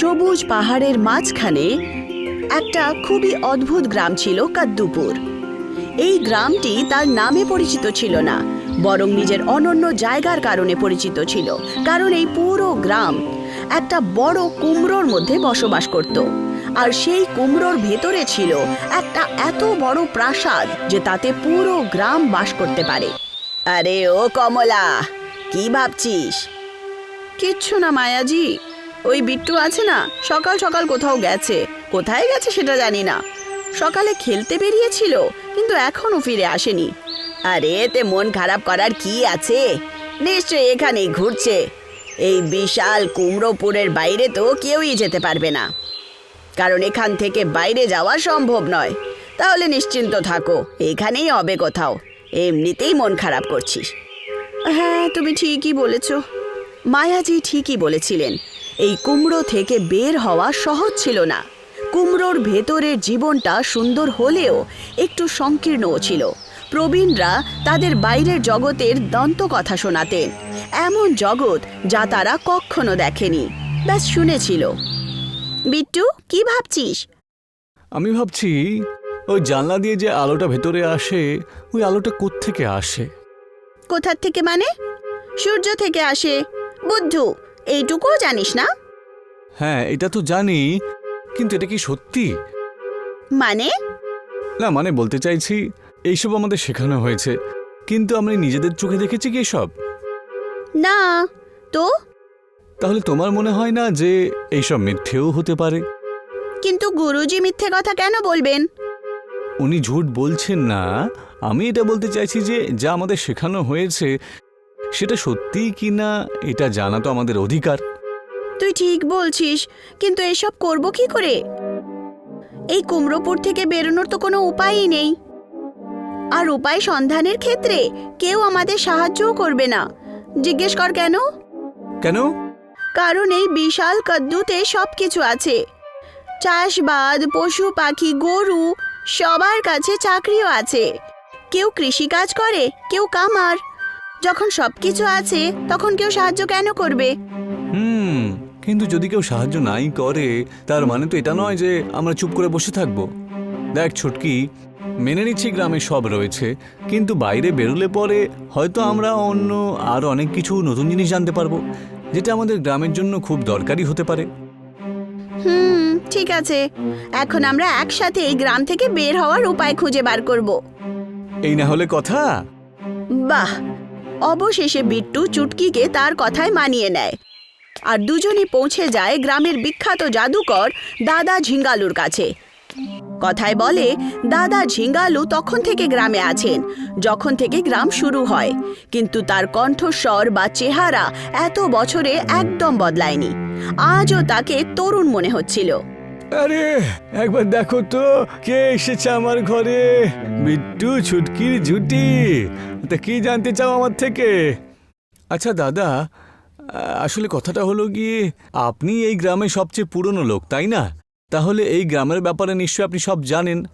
সবুজ পাহাড়ের মাঝখানে একটা খুবই অদ্ভুত গ্রাম ছিল কাদ্দুপুর। এই গ্রামটি তার নামে পরিচিত ছিল না, বরং নিজের অনন্য জায়গার কারণে পরিচিত ছিল, কারণ এই পুরো গ্রাম একটা বড় কুমড়োর মধ্যে বসবাস করত। আর সেই কুমড়োর ভেতরে ছিল একটা এত বড় প্রাসাদ যে তাতে পুরো গ্রাম বাস করতে পারে। আরে ও কমলা, কি ভাবছিস? কিচ্ছু না মায়াজি। ওই বিট্টু আছে না, সকাল সকাল কোথাও গেছে। কোথায় গেছে সেটা জানি না। সকালে খেলতে বেরিয়েছিল, কিন্তু এখনও ফিরে আসেনি। আরে, এতে মন খারাপ করার কি আছে? নিশ্চয়ই এখানেই ঘুরছে। এই বিশাল কুমড়োপুরের বাইরে তো কেউই যেতে পারবে না। কারণ এখান থেকে বাইরে যাওয়া সম্ভব নয়। তাহলে নিশ্চিন্ত থাকো, এখানেই হবে কোথাও। এমনিতেই মন খারাপ করছিস। হ্যাঁ তুমি ঠিকই বলেছ। মায়াজি ঠিকই বলেছিলেন। এই কুমড়ো থেকে বের হওয়া সহজ ছিল না। কুমড়োর ভেতরের জীবনটা সুন্দর হলেও একটু সংকীর্ণও ছিল। প্রবীণরা তাদের বাইরের জগতের দন্ত কথা শোনাতেন এমন জগৎ যা তারা কখনো দেখেনি। ব্যাস শুনেছিল। বিট্টু কি ভাবছিস? আমি ভাবছি ওই জানলা দিয়ে যে আলোটা ভেতরে আসে ওই আলোটা কোত্থেকে আসে? কোথার থেকে মানে? সূর্য থেকে আসে। বুদ্ধু এইটুকুও জানিস না? হ্যাঁ এটা তো জানি কিন্তু এটা কি সত্যি? মানে? না মানে বলতে চাইছি এইসব আমাদের শেখানো হয়েছে কিন্তু আমরা নিজেদের চোখে দেখেছি কি সব না তো? তাহলে তোমার মনে হয় না যে এইসব মিথ্যেও হতে পারে? কিন্তু গুরুজি মিথ্যে কথা কেন বলবেন? উনি ঝুট বলছেন না আমি এটা বলতে চাইছি যে যা আমাদের শেখানো হয়েছে সেটা সত্যিই কি না এটা জানা তো আমাদের অধিকার। তুই ঠিক বলছিস কিন্তু এসব করব কি করে? এই কুমড়োপুর থেকে বেরোনোর তো কোনো উপায়ই নেই। আর উপায় সন্ধানের ক্ষেত্রে কেউ আমাদের সাহায্যও করবে না। জিজ্ঞেস কর কেন? কেন? কারণ এই বিশাল কদ্দুতে সব কিছু আছে। চাষবাদ পশু পাখি গরু সবার কাছে চাকরিও আছে। কেউ কৃষিকাজ করে কেউ কামার। যখন সব কিছু আছে তখন কেউ সাহায্য কেন করবে? হুম কিন্তু যদি কেউ সাহায্য নাই করে তার মানে তো এটা নয় যে আমরা চুপ করে বসে থাকব। দেখ ছুটকি মেনে নিচ্ছি গ্রামে সব রয়েছে কিন্তু বাইরে বেরোলে পরে হয়তো আমরা অন্য আর অনেক কিছু নতুন জিনিস জানতে পারব যেটা আমাদের গ্রামের জন্য খুব দরকারি হতে পারে। হুম ঠিক আছে। এখন আমরা একসাথে এই গ্রাম থেকে বের হওয়ার উপায় খুঁজে বার করব। এই না হলে কথা? বাহ অবশেষে বিট্টু চুটকিকে তার কথায় মানিয়ে নেয়। আর দুজনই পৌঁছে যায় গ্রামের বিখ্যাত জাদুকর দাদা ঝিঙ্গালুর কাছে। কথায় বলে, দাদা ঝিঙ্গালু তখন থেকে গ্রামে আছেন, যখন থেকে গ্রাম শুরু হয়। কিন্তু তার কণ্ঠস্বর বা চেহারা এত বছরে একদম বদলায়নি। আজও তাকে তরুণ মনে হচ্ছিল। আরে, একবার দেখো তো, কে এসেছে আমার ঘরে? বিট্টু, ছুটকির ঝুটি। তা কি জানতে চাও আমার থেকে? আচ্ছা দাদা, আসলে কথাটা হলো গিয়ে, আপনি এই গ্রামের সবচেয়ে পুরনো লোক, তাই না? তাহলে এই গ্রামের ব্যাপারে নিশ্চয়ই আপনি সব জানেন।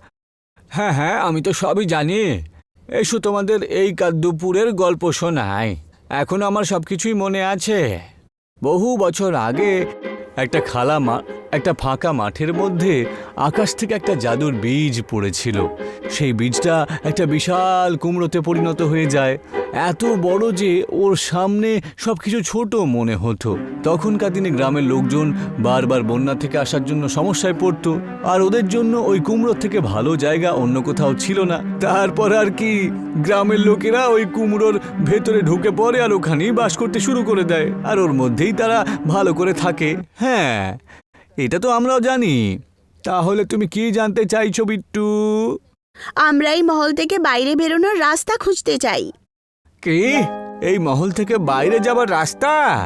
হ্যাঁ হ্যাঁ আমি তো সবই জানি। এসো তোমাদের এই কাদ্দুপুরের গল্প শোনাই। এখন আমার সব কিছুই মনে আছে। বহু বছর আগে একটা খালা মা একটা ফাঁকা মাঠের মধ্যে আকাশ থেকে একটা জাদুর বীজ পড়েছিল। সেই বীজটা একটা বিশাল কুমড়োতে পরিণত হয়ে যায়। এত বড় যে ওর সামনে সবকিছু ছোট মনে হতো। তখনকার দিনে গ্রামের লোকজন বারবার বন্যা থেকে আসার জন্য সমস্যায় পড়তো। আর ওদের জন্য ওই কুমড়ো থেকে ভালো জায়গা অন্য কোথাও ছিল না। তারপর আর কি, গ্রামের লোকেরা ওই কুমড়োর ভেতরে ঢুকে পড়ে আর ওখানেই বাস করতে শুরু করে দেয়। আর ওর মধ্যেই তারা ভালো করে থাকে। হ্যাঁ। এটা তো আমরাও জানি। তাহলে তুমি কি জানতে চাইছো বিট্টু? আমরা এই মহল থেকে বাইরে বেরোনোর রাস্তা খুঁজতে চাই। কি? এই মহল থেকে বাইরে যাবার রাস্তা?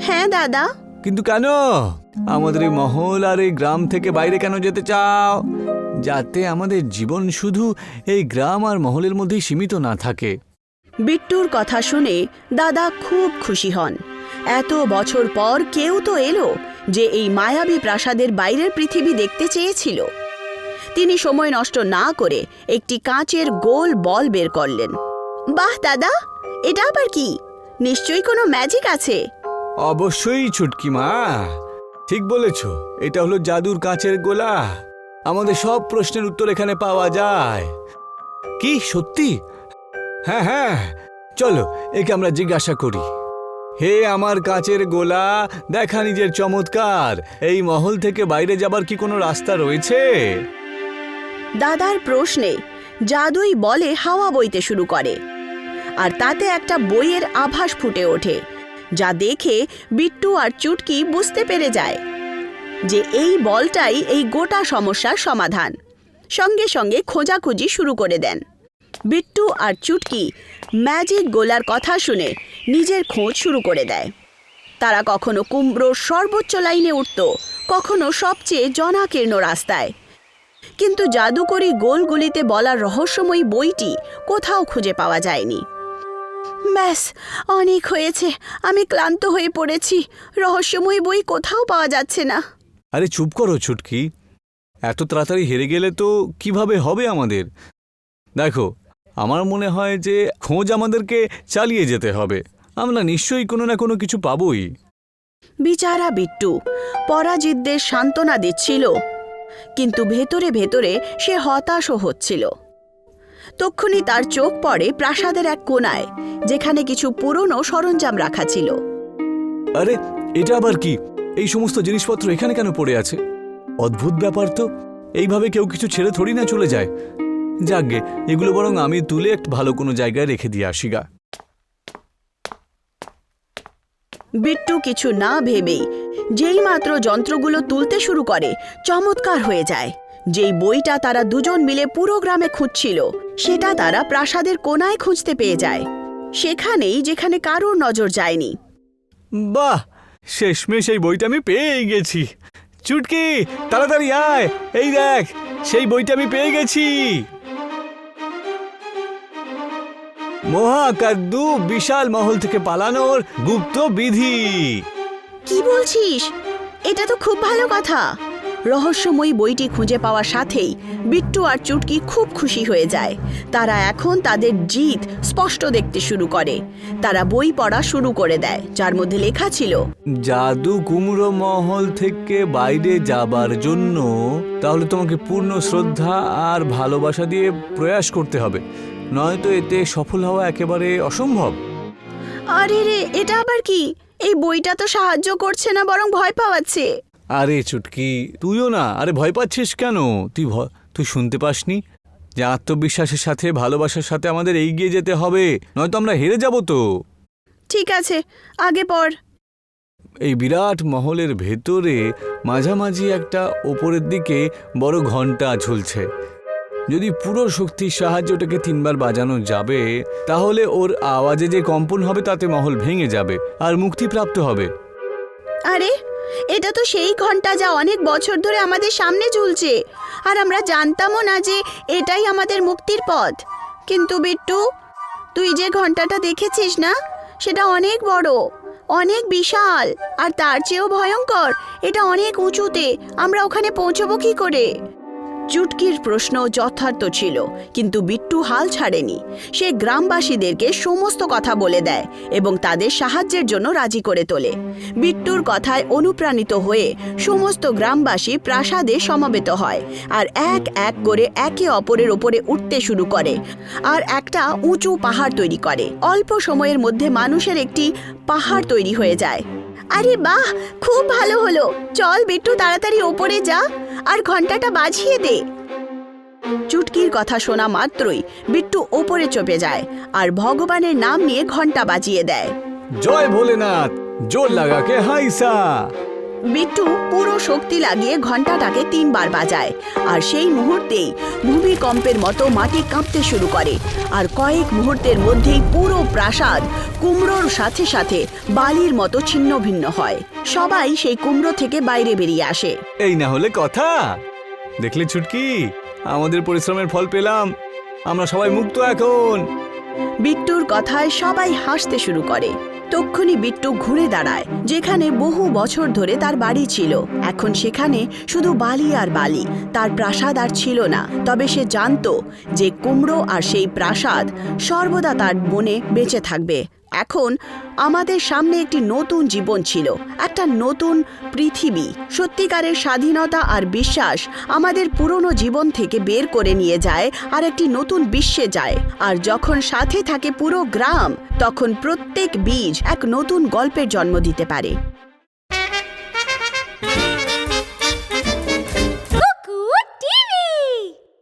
হ্যাঁ দাদা। কিন্তু কেন? আমাদের এই মহল আর এই গ্রাম থেকে বাইরে কেন যেতে চাও? যাতে আমাদের জীবন শুধু এই গ্রাম আর মহলের মধ্যেই সীমিত না থাকে। বিট্টুর কথা শুনে দাদা খুব খুশি হন। এত বছর পর কেউ তো এলো। যে এই মায়াবী প্রাসাদের বাইরের পৃথিবী দেখতে চেয়েছিল। তিনি সময় নষ্ট না করে একটি কাঁচের গোল বল বের করলেন। বাহ, দাদা, এটা আবার কি? নিশ্চয়ই কোনো ম্যাজিক আছে। অবশ্যই, ছুটকি মা। ঠিক বলেছ, এটা হলো জাদুর কাঁচের গোলা। আমাদের সব প্রশ্নের উত্তর এখানে পাওয়া যায়। কি, সত্যি? হ্যাঁ হ্যাঁ। চলো, একে আমরা জিজ্ঞাসা করি। হে আমার কাঁচের গোলা, দেখা নিজের চমৎকার। এই মহল থেকে বাইরে যাবার কি কোনো রাস্তা রয়েছে? দাদার প্রশ্নে জাদুই বলে হাওয়া বইতে শুরু করে, আর তাতে একটা বইয়ের আভাস ফুটে ওঠে, যা দেখে বিট্টু আর চুটকি বুঝতে পেরে যায় যে এই বলটাই এই গোটা সমস্যার সমাধান। সঙ্গে সঙ্গে খোঁজাখুঁজি শুরু করে দেন। বিট্টু আর চুটকি ম্যাজিক গোলার কথা শুনে নিজের খোঁজ শুরু করে দেয়। তারা কখনো কুমড়োর সর্বোচ্চ লাইনে উঠত, কখনো সবচেয়ে জনাকীর্ণ রাস্তায়। কিন্তু জাদুকরি গোলগুলিতে বলার রহস্যময়ী বইটি কোথাও খুঁজে পাওয়া যায়নি। ব্যাস, অনেক হয়েছে, আমি ক্লান্ত হয়ে পড়েছি, রহস্যময়ী বই কোথাও পাওয়া যাচ্ছে না। আরে চুপ করো ছুটকি এত তাড়াতাড়ি হেরে গেলে তো কীভাবে হবে আমাদের? দেখো আমার মনে হয় যে খোঁজ আমাদেরকে চালিয়ে যেতে হবে। আমরা নিশ্চয়ই কোনো না কোনো কিছু পাবই। বিচারা বিট্টু পরাজিতদের সান্ত্বনা দিচ্ছিল। কিন্তু ভেতরে ভেতরে সে হতাশও হচ্ছিল। তক্ষুনি তার চোখ পড়ে প্রাসাদের এক কোনায় যেখানে কিছু পুরনো সরঞ্জাম রাখা ছিল। আরে এটা আবার কি? এই সমস্ত জিনিসপত্র এখানে কেন পড়ে আছে? অদ্ভুত ব্যাপার তো। এইভাবে কেউ কিছু ছেড়ে থরি না চলে যায়। যাকগে এগুলো বরং আমি তুলে একটা ভালো কোনো জায়গায় রেখে দিয়ে আসি গা। বিট্টু কিছু না ভেবেই যেই মাত্র যন্ত্রগুলো তুলতে শুরু করে চমৎকার হয়ে যায়। যেই বইটা তারা দুজন মিলে পুরো গ্রামে খুঁজছিল সেটা তারা প্রাসাদের কোনায় খুঁজতে পেয়ে যায়। সেখানেই যেখানে কারোর নজর যায়নি। বাহ শেষমেশ এই বইটা আমি পেয়ে গেছি। চুটকি তাড়াতাড়ি আয় এই দেখ সেই বইটা আমি পেয়ে গেছি। মহাকাদ্দু বিশাল মহল থেকে পালানোর গুপ্ত বিধি। কি বলছিস? এটা তো খুব ভালো কথা। রহস্যময়ী বইটি খুঁজে পাওয়ার সাথেই বিট্টু আর চুটকি খুব খুশি হয়ে যায়। তারা এখন তাদের জিত স্পষ্ট দেখতে শুরু করে। তারা বই পড়া শুরু করে দেয় যার মধ্যে লেখা ছিল জাদু কুমড়ো মহল থেকে বাইরে যাবার জন্য তাহলে তোমাকে পূর্ণ শ্রদ্ধা আর ভালোবাসা দিয়ে প্রয়াস করতে হবে। নয়তো এতে সফল হওয়া একেবারে অসম্ভব। আরে রে এটা আবার কি? এই বইটা তো সাহায্য করছে না বরং ভয় পাওয়াচ্ছে। আরে চুটকি তুইও না। আরে ভয় পাচ্ছিস কেন? তুই তুই শুনতে পাসনি? যে আত্মবিশ্বাসের সাথে ভালোবাসার সাথে আমাদের এগিয়ে যেতে হবে নয়তো আমরা হেরে যাব তো। ঠিক আছে আগে পর এই বিরাট মহলের ভেতরে মাঝামাঝি একটা ওপরের দিকে বড় ঘণ্টা ঝুলছে। যদি পুরো শক্তির সাহায্যে ওটাকে তিনবার বাজানো যাবে, তাহলে ওর আওয়াজে যে কম্পন হবে তাতে মহল ভেঙে যাবে আর মুক্তিপ্রাপ্ত হবে। আরে, এটা তো সেই ঘণ্টা যা অনেক বছর ধরে আমাদের সামনে ঝুলছে। আর আমরা জানতামও না যে এটাই আমাদের মুক্তির পথ। কিন্তু বিট্টু, তুই যে ঘন্টাটা দেখেছিস না, সেটা অনেক বড়, অনেক বিশাল, আর তার চেয়েও ভয়ঙ্কর, এটা অনেক উঁচুতে। আমরা ওখানে পৌঁছবো কি করে? চুটকির প্রশ্ন যথার্থ ছিল, কিন্তু বিট্টু হাল ছাড়েনি। সে গ্রামবাসীদেরকে সমস্ত কথা বলে দেয় এবং তাদের সাহায্যের জন্য রাজি করে তোলে। বিট্টুর কথায় অনুপ্রাণিত হয়ে সমস্ত গ্রামবাসী প্রাসাদে সমাবেত হয় আর এক এক করে একে অপরের ওপরে উঠতে শুরু করে আর একটা উঁচু পাহাড় তৈরি করে। অল্প সময়ের মধ্যে মানুষের একটি পাহাড় তৈরি হয়ে যায়। আরে বাহ! খুব ভালো হলো। চল বিট্টু, তাড়াতাড়ি ওপরে যা। আর ঘন্টাটা বাজিয়ে দে। চুটকির কথা শোনা মাত্রই বিট্টু ওপরে চপে যায় আর ভগবানের নাম নিয়ে ঘণ্টা বাজিয়ে দেয়। জয় ভোলেনাথ, জোর লাগাকে হাইসা। বিট্টু পুরো শক্তি লাগিয়ে ঘন্টাটাকে তিনবার বাজায়। আর সেই মুহূর্তেই ভূমিকম্পের মতো মাটি কাঁপতে শুরু করে। আর কয়েক মুহূর্তের মধ্যেই পুরো প্রাসাদ কুমড়োর সাথে সাথে বালির মতো ছিন্ন ভিন্ন হয়। সবাই সেই কুমড়ো থেকে বাইরে বেরিয়ে আসে। এই না হলে কথা? দেখলে ছুটকি? আমাদের পরিশ্রমের ফল পেলাম। আমরা সবাই মুক্ত এখন। বিট্টুর কথায় সবাই হাসতে শুরু করে। তক্ষুনি বিট্টু ঘুরে দাঁড়ায়, যেখানে বহু বছর ধরে তার বাড়ি ছিল। এখন সেখানে শুধু বালি আর বালি, তার প্রাসাদ আর ছিল না। তবে সে জানত যে কুমড়ো আর সেই প্রাসাদ সর্বদা তার বনে বেঁচে থাকবে। এখন আমাদের সামনে একটি নতুন জীবন ছিল, একটা নতুন পৃথিবী। সত্যিকারের স্বাধীনতা আর বিশ্বাস আমাদের পুরনো জীবন থেকে বের করে নিয়ে যায় আর একটি নতুন বিশ্বে যায়। আর যখন সাথে থাকে পুরো গ্রাম, তখন প্রত্যেক বীজ এক নতুন গল্পের জন্ম দিতে পারে।